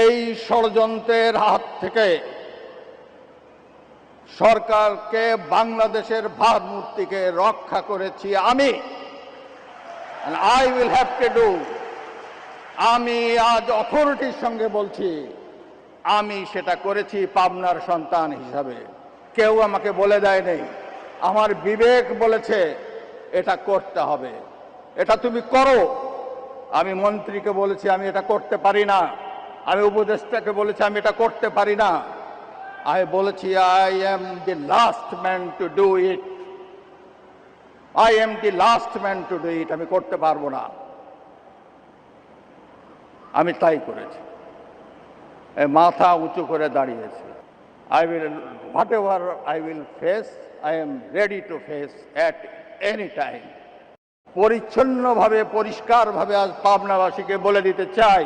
এই ষড়যন্ত্রের হাত থেকে সরকারকে বাংলাদেশের ভাবমূর্তিকে রক্ষা করেছি আমি। I will have to do আমি আজ অথরিটির সঙ্গে বলছি, আমি সেটা করেছি পাবনার সন্তান হিসাবে। কেউ আমাকে বলে দেয় নেই আমার বিবেক বলেছে, এটা করতে হবে। এটা তুমি করো। আমি মন্ত্রীকে বলেছি, আমি এটা করতে পারি না। আমি উপদেষ্টাকে বলেছি, আমি এটা করতে পারি না। আমি বলেছি I am the last man to do it I am the last man to do it আমি করতে পারব না। আমি তাই করেছি। মাথা উঁচু করে দাঁড়িয়েছি। I will whatever I will face I am ready to face at any time পরিচ্ছন্নভাবে, পরিষ্কারভাবে আজ পাবনাবাসীকে বলে দিতে চাই।